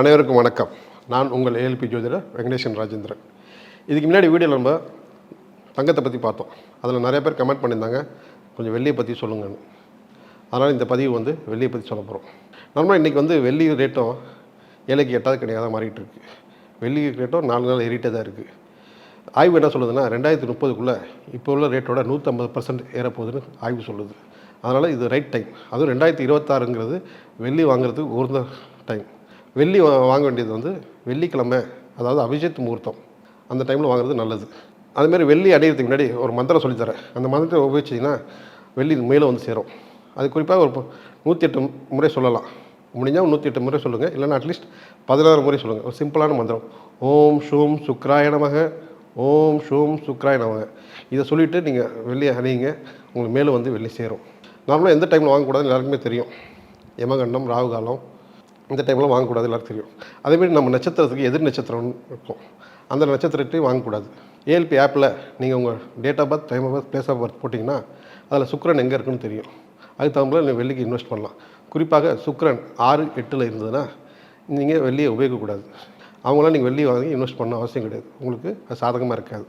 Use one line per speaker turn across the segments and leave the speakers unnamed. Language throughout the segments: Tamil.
அனைவருக்கும் வணக்கம். நான் உங்கள் ஏஎல்பி ஜோதிடர் வெங்கடேசன் ராஜேந்திரன். இதுக்கு முன்னாடி வீடியோவில் நம்ம தங்கத்தை பற்றி பார்த்தோம். அதில் நிறைய பேர் கமெண்ட் பண்ணியிருந்தாங்க. கொஞ்சம் வெள்ளியை பற்றி சொல்லுங்கன்னு. அதனால் இந்த பதிவு வந்து வெள்ளியை பற்றி சொல்ல போகிறோம் நார்மலாக இன்றைக்கி வந்து வெள்ளி ரேட்டும் ஏழைக்கு எட்டாவது கிடையாது மாறிட்டு இருக்கு. வெள்ளி ரேட்டும் நாலு நாள் ஏறிட்டே தான் இருக்குது ஆய்வு என்ன சொல்லுதுன்னா ரெண்டாயிரத்தி முப்பதுக்குள்ளே இப்போ உள்ள ரேட்டோட நூற்றம்பது பர்சன்ட் ஏறப்போகுதுன்னு ஆய்வு சொல்லுது. அதனால் இது ரைட் டைம் அதுவும் ரெண்டாயிரத்தி இருபத்தாறுங்கிறது வெள்ளி வாங்குறதுக்கு உகந்த டைம் வெள்ளி வாங்க வேண்டியது வந்து வெள்ளிக்கிழமை அதாவது அபிஷேத் முகூர்த்தம். அந்த டைமில் வாங்குறது நல்லது. அதுமாரி வெள்ளி அடையிறதுக்கு முன்னாடி ஒரு மந்திரம் சொல்லித்தரேன் அந்த மந்திரத்தை உபயோகிச்சிங்கன்னா வெள்ளி மேலே வந்து சேரும். அது குறிப்பாக ஒரு நூற்றி எட்டு முறை சொல்லலாம். முடிஞ்சால் நூற்றி எட்டு முறை சொல்லுங்கள் இல்லைன்னா அட்லீஸ்ட் பதினாறு முறை சொல்லுங்கள் ஒரு சிம்பிளான மந்திரம். ஓம் ஷூம் சுக்ராய நமக. ஓம் ஷூம் சுக்ராய நமக. இதை சொல்லிவிட்டு நீங்கள் வெள்ளி அணியுங்க. உங்களுக்கு மேலே வந்து வெள்ளி சேரும். நார்மலாக எந்த டைமில் வாங்கக்கூடாதுன்னு எல்லாருக்குமே தெரியும். யமகண்டம் ராகு காலம் இந்த டைமில் வாங்கக்கூடாது எல்லாருக்கும் தெரியும். அதேமாரி நம்ம நட்சத்திரத்துக்கு எதிர் நட்சத்திரம்னு இருக்கும். அந்த நட்சத்திரத்தையும் வாங்கக்கூடாது. ஏஎல்பி ஆப்பில் நீங்கள் உங்கள் date of birth time of birth place of birth போட்டிங்கன்னா அதில் சுக்ரன் எங்கே இருக்குன்னு தெரியும். அதுக்கு தகுந்த நீங்கள் வெள்ளிக்கு இன்வெஸ்ட் பண்ணலாம். குறிப்பாக சுக்ரன் ஆறு எட்டில் இருந்ததுன்னா நீங்கள் வெள்ளியை உபயோகிக்கக்கூடாது. அவங்களாம் நீங்கள் வெள்ளி வாங்கி இன்வெஸ்ட் பண்ண அவசியம் கிடையாது. உங்களுக்கு அது சாதகமாக இருக்காது.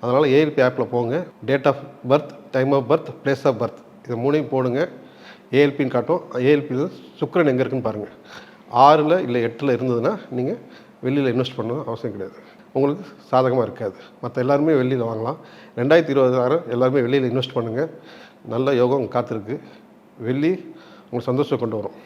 அதனால் ஏஎல்பி ஆப்பில் போங்க. Date of birth time of birth place of birth இதை மூணையும் போடுங்க. ஏஎல்பின்னு காட்டும். ஏஎல்பி சுக்ரன் எங்கே இருக்குன்னு பாருங்கள் ஆறில் இல்லை எட்டில் இருந்ததுன்னா நீங்கள் வெளியில் இன்வெஸ்ட் பண்ணணும் அவசியம் கிடையாது. உங்களுக்கு சாதகமாக இருக்காது. மற்ற எல்லாருமே வெளியில் வாங்கலாம். ரெண்டாயிரத்தி ஆறு எல்லாருமே வெளியில் இன்வெஸ்ட் பண்ணுங்கள் நல்ல யோகம் காத்திருக்கு. வெள்ளி உங்களுக்கு சந்தோஷம் கொண்டு வரும்.